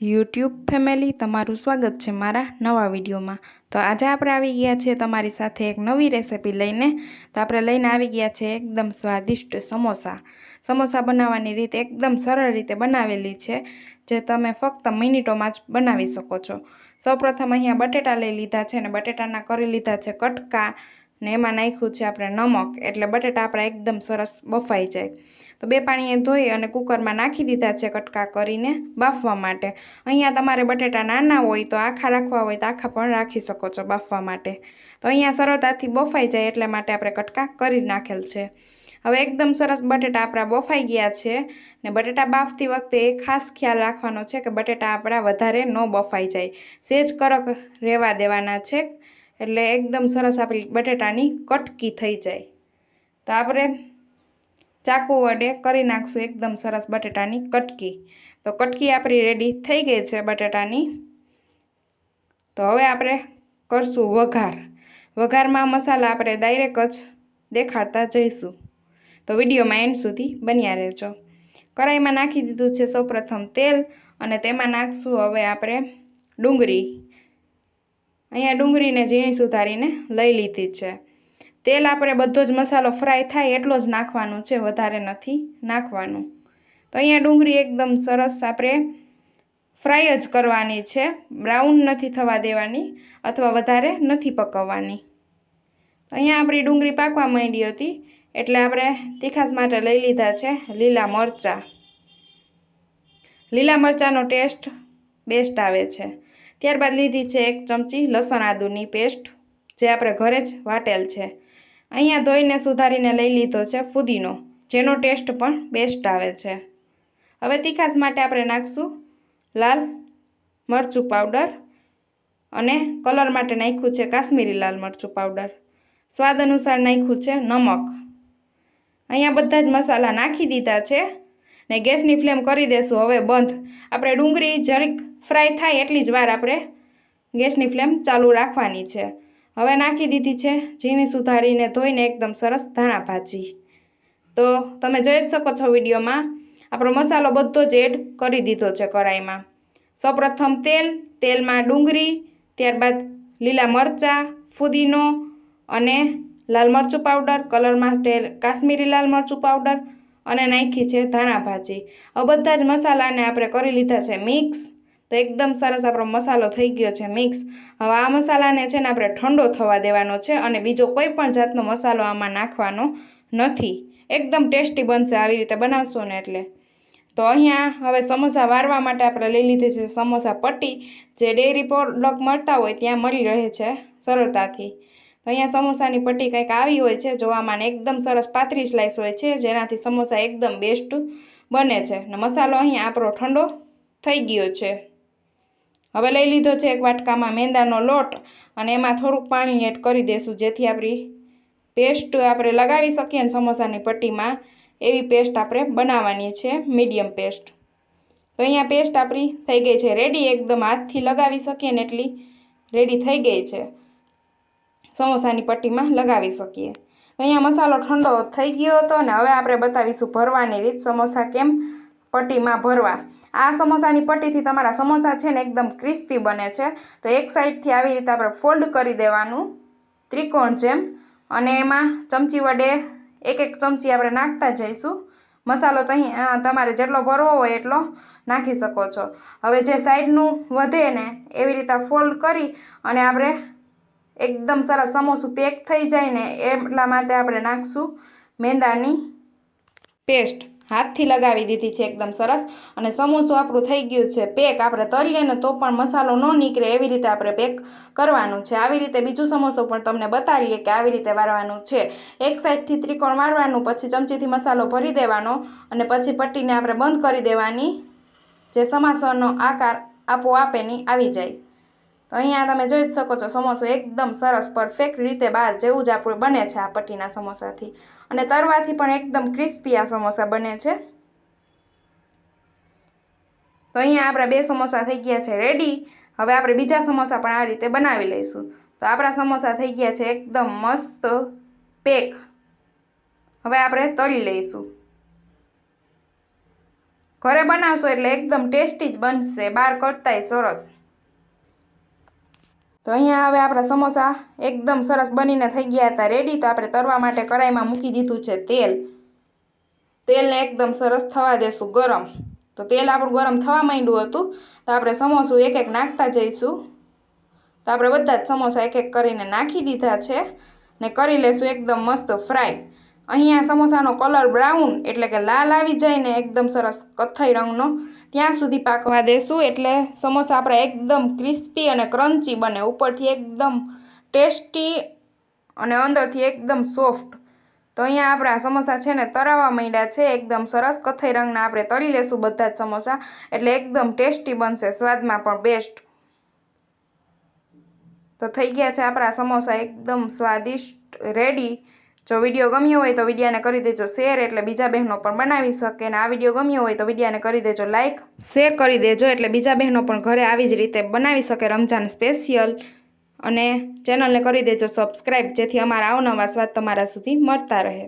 YouTube family તમારું સ્વાગત છે મારા નવા વિડીયોમાં. તો આજે આપણે આવી ગયા છીએ તમારી સાથે એક નવી રેસિપી લઈને. તો આપણે લઈને આવી ગયા છે એકદમ સ્વાદિષ્ટ સમોસા. સમોસા બનાવવાની રીત એકદમ સરળ રીતે બનાવેલી છે, જે તમે ફક્ત મિનિટોમાં જ બનાવી શકો છો. સૌપ્રથમ અહીંયા બટેટા લઈ લીધા છે અને બટેટાના કરી લીધા છે કટકા ને એમાં નાખ્યું છે આપણે નમક, એટલે બટેટા આપણા એકદમ સરસ બફાઈ જાય. તો બે પાણીએ ધોઈ અને કુકરમાં નાખી દીધા છે કટકા કરીને બાફવા માટે. અહીંયા તમારે બટેટા નાના હોય તો આખા રાખવા હોય તો આખા પણ રાખી શકો છો બાફવા માટે. તો અહીંયા સરળતાથી બફાઈ જાય એટલે માટે આપણે કટકા કરી નાખેલ છે. હવે એકદમ સરસ બટેટા આપણા બફાઈ ગયા છે ને બટેટા બાફતી વખતે એ ખાસ ખ્યાલ રાખવાનો છે કે બટેટા આપણા વધારે ન બફાઈ જાય. સેજ કરક રહેવા દેવાના છે એટલે એકદમ સરસ આપણી બટેટાની કટકી થઈ જાય. તો આપણે ચાકુ વડે કરી નાખશું એકદમ સરસ બટેટાની કટકી. તો કટકી આપણી રેડી થઈ ગઈ છે બટેટાની. તો હવે આપણે કરશું વઘાર. વઘારમાં મસાલા આપણે ડાયરેક્ટ જ દેખાડતા જઈશું. તો વિડીયોમાં એન્ડ સુધી બન્યા રહેજો. કઢાઈમાં નાખી દીધું છે સૌપ્રથમ તેલ અને તેમાં નાખશું હવે આપણે ડુંગળી. અહીંયા ડુંગળીને ઝીણી સુધારીને લઈ લીધી છે. તેલ આપણે બધો જ મસાલો ફ્રાય થાય એટલો જ નાખવાનું છે, વધારે નથી નાખવાનું. તો અહીંયા ડુંગળી એકદમ સરસ આપણે ફ્રાય જ કરવાની છે, બ્રાઉન નથી થવા દેવાની અથવા વધારે નથી પકવવાની. તો અહીંયા આપણી ડુંગળી પાકવા માંડી હતી, એટલે આપણે તીખાસ માટે લઈ લીધા છે લીલા મરચાં. લીલા મરચાંનો ટેસ્ટ બેસ્ટ આવે છે. ત્યારબાદ લીધી છે એક ચમચી લસણ આદુની પેસ્ટ, જે આપણે ઘરે જ વાટેલ છે. અહીંયા ધોઈને સુધારીને લઈ લીધો છે ફુદીનો, જેનો ટેસ્ટ પણ બેસ્ટ આવે છે. હવે તીખાસ માટે આપણે નાખશું લાલ મરચું પાવડર અને કલર માટે નાખ્યું છે કાશ્મીરી લાલ મરચું પાવડર. સ્વાદ અનુસાર નાખ્યું છે નમક. અહીંયા બધા જ મસાલા નાખી દીધા છે. ને ગેસની ફ્લેમ કરી દેશું. હવે બંધ. આપણે ડુંગળી જરીક ફ્રાય થાય એટલી જ વાર આપણે ગેસની ફ્લેમ ચાલુ રાખવાની છે. હવે નાખી દીધી છે ઝીણી સુધારીને ધોઈને એકદમ સરસ ધાણા ભાજી. તો તમે જોઈ જ શકો છો વિડીયોમાં, આપણો મસાલો બધો જ એડ કરી દીધો છે કઢાઈમાં. સૌપ્રથમ તેલ, તેલમાં ડુંગળી, ત્યારબાદ લીલા મરચાં, ફુદીનો અને લાલ મરચું પાવડર, કલરમાં તેલ કાશ્મીરી લાલ મરચું પાવડર અને નાખી છે ધાણા ભાજી. હવે બધા જ મસાલાને આપણે કરી લીધા છે મિક્સ. તો એકદમ સરસ આપણો મસાલો થઈ ગયો છે મિક્સ. હવે આ મસાલાને છે ને આપણે ઠંડો થવા દેવાનો છે અને બીજો કોઈ પણ જાતનો મસાલો આમાં નાખવાનો નથી. એકદમ ટેસ્ટી બનશે આવી રીતે બનાવશો ને એટલે. તો અહીંયા હવે સમોસા વારવા માટે આપણે લઈ લીધી છે સમોસા પટ્ટી. જે ડેરી પ્રોડક્ટ મળતા હોય ત્યાં મળી રહે છે સરળતાથી. તો અહીંયા સમોસાની પટ્ટી કંઈક આવી હોય છે, જોવામાં એકદમ સરસ પાતળી સ્લાઈસ હોય છે, જેનાથી સમોસા એકદમ બેસ્ટ બને છે. ને મસાલો અહીંયા આપણો ઠંડો થઈ ગયો છે. હવે લઈ લીધો છે એક વાટકામાં મેંદાનો લોટ અને એમાં થોડુંક પાણી એડ કરી દઈશું જેથી આપણી પેસ્ટ આપણે લગાવી શકીએ ને સમોસાની પટ્ટીમાં, એવી પેસ્ટ આપણે બનાવવાની છે મીડિયમ પેસ્ટ તો અહીંયા પેસ્ટ આપણી થઈ ગઈ છે રેડી એકદમ હાથથી લગાવી શકીએ ને એટલી રેડી થઈ ગઈ છે. સમોસાની પટ્ટીમાં લગાવી શકીએ. અહીંયા મસાલો ઠંડો થઈ ગયો હતો ને હવે આપણે બતાવીશું ભરવાની રીત સમોસા કેમ પટ્ટીમાં ભરવા. આ સમોસાની પટ્ટીથી તમારા સમોસા છે ને એકદમ ક્રિસ્પી બને છે. તો એક સાઈડથી આવી રીતે આપણે ફોલ્ડ કરી દેવાનું ત્રિકોણ જેમ. અને એમાં ચમચી વડે એક એક ચમચી આપણે નાખતા જઈશું. મસાલો તો અહીં તમારે જેટલો ભરવો હોય એટલો નાખી શકો છો. હવે જે સાઈડનું વધે ને એવી રીતે ફોલ્ડ કરી અને આપણે એકદમ સરસ સમોસું પેક થઈ જાય ને એટલા માટે આપણે નાખશું મેંદાની પેસ્ટ. હાથથી લગાવી દીધી છે એકદમ સરસ. અને સમોસું આપણું થઈ ગયું છે પેક. આપણે તળીએ ને તો પણ મસાલો ન નીકળે એવી રીતે આપણે પેક કરવાનું છે. આવી રીતે બીજું સમોસું પણ તમને બતાવીએ કે આવી રીતે વાળવાનું છે. એક સાઈડથી ત્રિકોણ વાળવાનું પછી ચમચીથી મસાલો ભરી દેવાનો અને પછી પટ્ટીને આપણે બંધ કરી દેવાની. જે સમાસોનો આકાર આપોઆપ એની આવી જાય. તો અહીંયા તમે જોઈ જ શકો છો, સમોસો એકદમ સરસ પરફેક્ટ રીતે બહાર જેવું જ આપણું બને છે આ પટ્ટીના સમોસાથી. અને તરવાથી પણ એકદમ ક્રિસ્પી આ સમોસા બને છે. તો અહીંયા આપણા બે સમોસા થઈ ગયા છે રેડી હવે આપણે બીજા સમોસા પણ આ રીતે બનાવી લઈશું. તો આપણા સમોસા થઈ ગયા છે એકદમ મસ્ત પેક હવે આપણે તળી લઈશું. ઘરે બનાવશો એટલે એકદમ ટેસ્ટી જ બનશે, બહાર કરતાંય સરસ. તો અહીંયા હવે આપણા સમોસા એકદમ સરસ બનીને થઈ ગયા હતા. રેડી તો આપણે તરવા માટે કડાઈમાં મૂકી દીધું છે તેલ. તેલને એકદમ સરસ થવા દેશું ગરમ. તો તેલ આપણું ગરમ થવા માંડ્યું હતું. તો આપણે સમોસું એક એક નાખતા જઈશું. તો આપણે બધા જ સમોસા એક એક કરીને નાખી દીધા છે. ને કરી લેશું એકદમ મસ્ત ફ્રાય. અહીંયા સમોસાનો કલર બ્રાઉન એટલે કે લાલ આવી જાય ને એકદમ સરસ કથ્થઈ રંગનો, ત્યાં સુધી પાકવા દેશું. એટલે સમોસા આપણા એકદમ ક્રિસ્પી અને ક્રન્ચી બને. ઉપરથી એકદમ ટેસ્ટી અને અંદરથી એકદમ સોફ્ટ તો અહીંયા આપણા સમોસા છે ને તરાવા માંડ્યા છે. એકદમ સરસ કથ્થઈ રંગના આપણે તળી લેશું બધા જ સમોસા. એટલે એકદમ ટેસ્ટી બનશે. સ્વાદમાં પણ બેસ્ટ તો થઈ ગયા છે આપણા સમોસા. એકદમ સ્વાદિષ્ટ રેડી જો વીડિયો ગમ્યો હોય તો વિડીયાને કરી દેજો શેર એટલે બીજા બહેનો પણ બનાવી શકે અને આ વીડિયો ગમ્યો હોય તો વિડીયાને કરી દેજો લાઇક શેર કરી દેજો એટલે બીજા બહેનો પણ ઘરે આવી જ રીતે બનાવી શકે રમજાન સ્પેશિયલ અને ચેનલને કરી દેજો સબસ્ક્રાઈબ જેથી અમારા અવનવા સ્વાદ તમારા સુધી મળતા રહે.